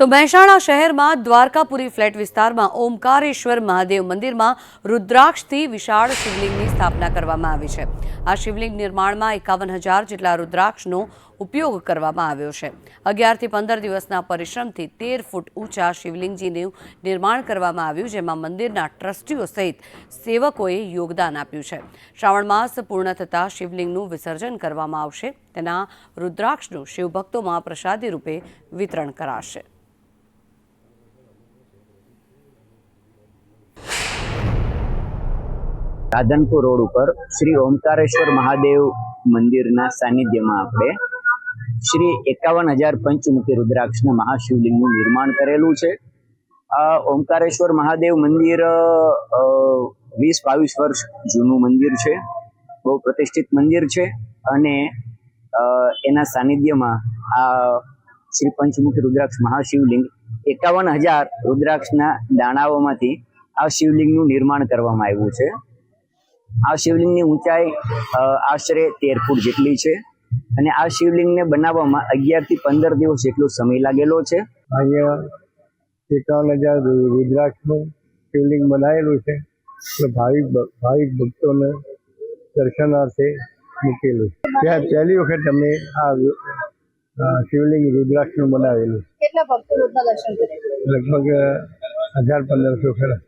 તો મહેસાણા શહેરમાં દ્વારકાપુરી ફ્લેટ વિસ્તારમાં ઓમકારેશ્વર મહાદેવ મંદિરમાં રુદ્રાક્ષથી વિશાળ શિવલિંગની સ્થાપના કરવામાં આવી છે. આ શિવલિંગ નિર્માણમાં એકાવન હજાર જેટલા રુદ્રાક્ષનો ઉપયોગ કરવામાં આવ્યો છે. અગિયારથી પંદર દિવસના પરિશ્રમથી તેર ફૂટ ઊંચા શિવલિંગજીનું નિર્માણ કરવામાં આવ્યું, જેમાં મંદિરના ટ્રસ્ટીઓ સહિત સેવકોએ યોગદાન આપ્યું છે. શ્રાવણ માસ પૂર્ણ થતાં શિવલિંગનું વિસર્જન કરવામાં આવશે. તેના રુદ્રાક્ષનું શિવભક્તોમાં પ્રસાદી રૂપે વિતરણ કરાશે. રાધનપુર રોડ ઉપર શ્રી ઓમકારેશ્વર મહાદેવ મંદિરના સાનિધ્યમાં આપણે શ્રી એકાવન હજાર પંચમુખી રુદ્રાક્ષના મહાશિવલિંગનું નિર્માણ કરેલું છે. આ ઓમકારેશ્વર મહાદેવ મંદિર વીસ બાવીસ વર્ષ જૂનું મંદિર છે. બહુ પ્રતિષ્ઠિત મંદિર છે અને એના સાનિધ્યમાં આ શ્રી પંચમુખી રુદ્રાક્ષ મહાશિવલિંગ એકાવન હજાર રુદ્રાક્ષના દાણાઓમાંથી આ શિવલિંગનું નિર્માણ કરવામાં આવ્યું છે. આ શિવલિંગની ઊંચાઈ આશરે તેર ફૂટ જેટલી છે અને આ શિવલિંગને બનાવવામાં અગિયારથી પંદર દિવસ જેટલો સમય લાગેલો છે. અહીંયા એકાવન હજાર રુદ્રાક્ષનું શિવલિંગ બનાવેલું છે. ભાવિક ભ- ભાવિક ભક્તોને દર્શનાર્થે મૂકેલું ત્યાં પહેલી વખત અમે આ શિવલિંગ રુદ્રાક્ષનું બનાવેલું કેટલા ભક્તો દર્શન લગભગ હજાર પંદરસો ખરા.